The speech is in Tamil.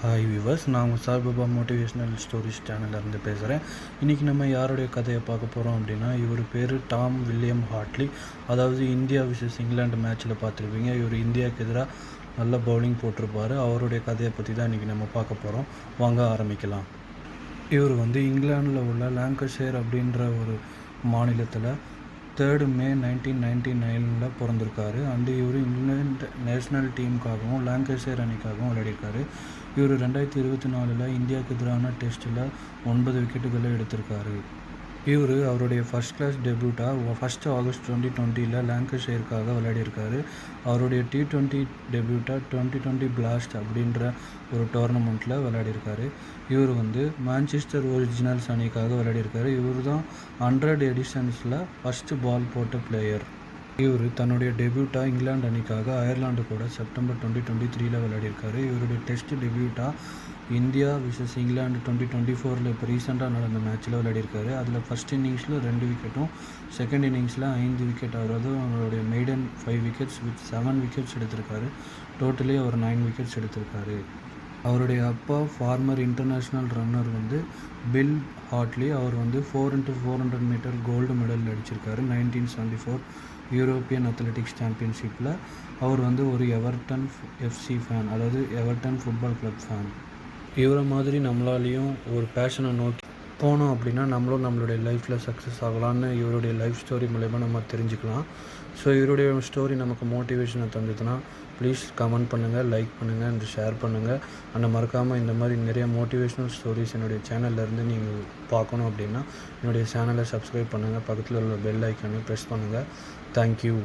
ஹாய் விவர்ஸ் நான் உங்கள் சாய்பாபா மோட்டிவேஷ்னல் ஸ்டோரிஸ் சேனல்லேருந்து பேசுகிறேன் இன்றைக்கி நம்ம யாருடைய கதையை பார்க்க போகிறோம் அப்படின்னா இவர் பேர் டாம் வில்லியம் ஹாட்லி அதாவது இந்தியா விசஸ் இங்கிலாந்து மேட்ச்சில் பார்த்துருப்பீங்க. இவர் இந்தியாவுக்கு எதிராக நல்ல பவுலிங் போட்டிருப்பார். அவருடைய கதையை பற்றி தான் இன்றைக்கி நம்ம பார்க்க போகிறோம் வாங்க ஆரம்பிக்கலாம். இவர் வந்து இங்கிலாந்தில் உள்ள லாங்கஷேர் அப்படின்ற ஒரு மாநிலத்தில் தேர்டு மே நைன்டீன் நைன்டி நைனில் பிறந்திருக்காரு. அண்டு இவர் இங்கிலாந்து நேஷ்னல் டீமுக்காகவும் லாங்கஷேர் அணிக்காகவும் விளையாடிருக்காரு. இவர் ரெண்டாயிரத்தி இருபத்தி நாலில் இந்தியாவுக்கு எதிரான டெஸ்ட்டில் ஒன்பது விக்கெட்டுகளை எடுத்திருக்காரு. இவர் அவருடைய ஃபஸ்ட் கிளாஸ் டெபியூட்டாக ஃபஸ்ட்டு ஆகஸ்ட் டுவெண்ட்டி டுவெண்ட்டியில் லாங்கஷேருக்காக விளையாடிருக்காரு அவருடைய டி டுவெண்ட்டி டெபியூட்டாக டுவெண்ட்டி டுவெண்ட்டி பிளாஸ்ட் அப்படின்ற ஒரு டோர்னமெண்ட்டில் விளையாடியிருக்காரு. இவர் வந்து மான்செஸ்டர் ஒரிஜினல்ஸ் அணிக்காக விளையாடிருக்காரு இவர் தான் ஹண்ட்ரட் எடிஷன்ஸில் ஃபஸ்ட்டு பால் போட்ட பிளேயர் இவர் தன்னுடைய டெபியூட்டாக இங்கிலாந்து அணிக்காக அயர்லாண்டு கூட செப்டம்பர் டுவெண்ட்டி டுவெண்ட்டி த்ரீல விளையாடிருக்காரு. இவருடைய test டெபியூட்டாக India versus England twenty twenty ஃபோரில் இப்போ ரீசெண்டாக நடந்த மேட்ச்சில் விளையாடிருக்காரு. அதில் ஃபஸ்ட் இன்னிங்ஸில் ரெண்டு விக்கெட்டும் செகண்ட் இன்னிங்ஸில் ஐந்து விக்கெட் அதாவது அவருடைய maiden five wickets with seven wickets எடுத்திருக்காரு. டோட்டலி அவர் நைன் விக்கெட்ஸ் எடுத்திருக்காரு. அவருடைய அப்பா ஃபார்மர் இன்டர்நேஷ்னல் ரன்னர் வந்து பில் ஹாட்லி அவர் வந்து four into four hundred metre gold medal அடிச்சிருக்காரு. Nineteen seventy four European athletics சாம்பியன்ஷிப்பில் அவர் வந்து ஒரு எவர்டன் எஃப்சி ஃபேன் அதாவது எவர்டன் ஃபுட்பால் கிளப் ஃபேன் இவரை மாதிரி நம்மளாலேயும் ஒரு பேஷனை நோக்கி போனோம் அப்படின்னா நம்மளும் நம்மளுடைய லைஃப்பில் சக்ஸஸ் ஆகலான்னு இவருடைய லைஃப் ஸ்டோரி மூலயமா நம்ம தெரிஞ்சுக்கலாம். ஸோ இவருடைய ஸ்டோரி நமக்கு மோட்டிவேஷனை தந்ததுன்னா ப்ளீஸ் கமெண்ட் பண்ணுங்கள் லைக் பண்ணுங்கள் அண்ட் ஷேர் பண்ணுங்கள் அண்ட் மறக்காமல் இந்த மாதிரி நிறைய மோட்டிவேஷ்னல் ஸ்டோரிஸ் என்னுடைய சேனல்லேருந்து நீங்கள் பார்க்கணும் அப்படின்னா என்னுடைய சேனலை சப்ஸ்கிரைப் பண்ணுங்கள் பக்கத்தில் உள்ள பெல் ஐக்கானே ப்ரெஸ் பண்ணுங்கள் தேங்க்யூ